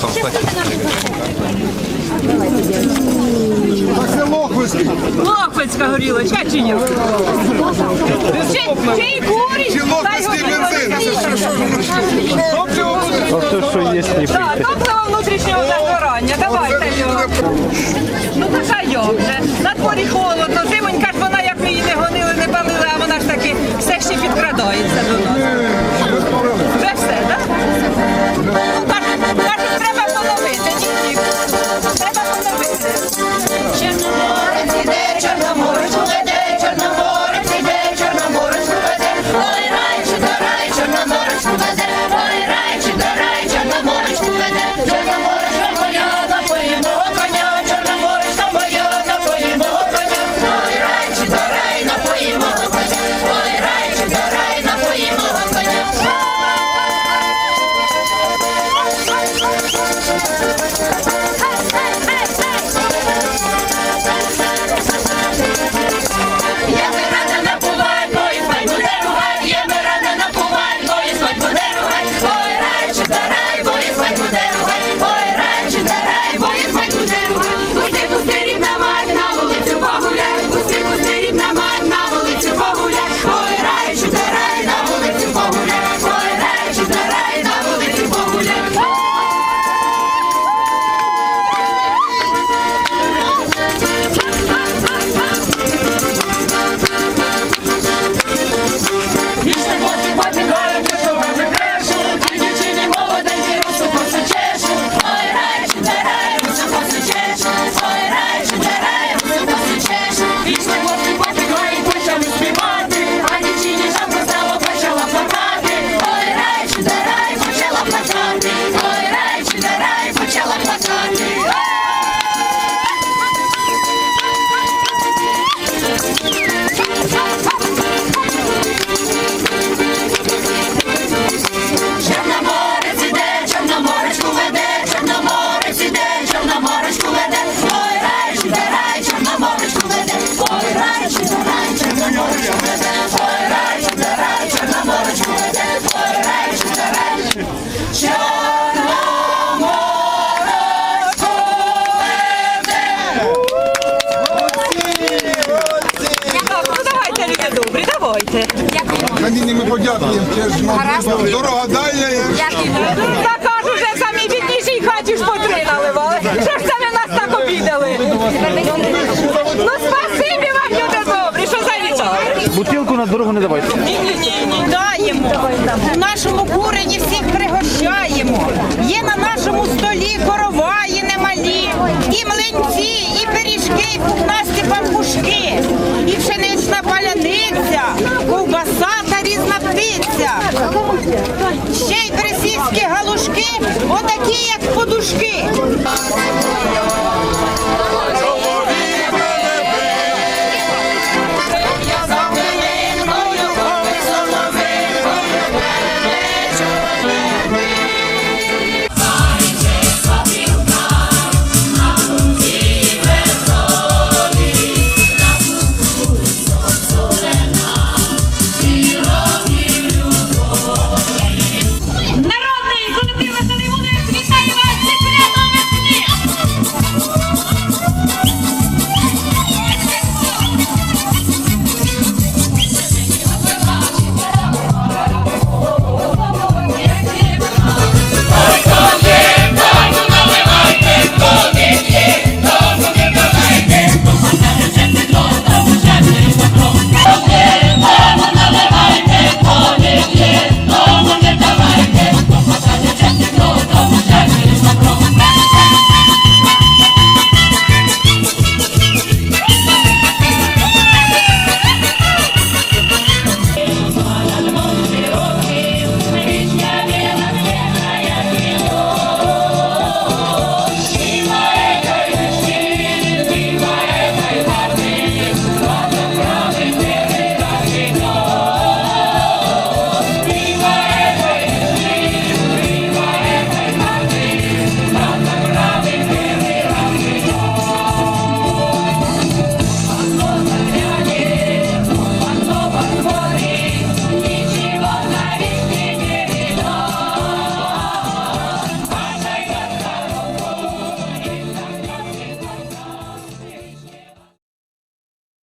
там стать. Лохвицька горілочка чи ні? Чи курить? Чи лохвицький бензин? Bye. Антоніні подякуємо. Дорога дальня. Та кажу, вже самі біднішій хаті ж по три наливали. Що ж це ви нас так обідали? Ну спасибі вам, люди добрі, що завітали. Бутилку на дорогу не давайте. Ні, ні, ні, ні, даємо. У нашому курені всіх пригощаємо. Є на нашому столі короваї немалі, і млинці, і пиріжки, і пухнасті пампушки, і пшенична паляниця. Ще й бресівські галушки, отакі, як подушки.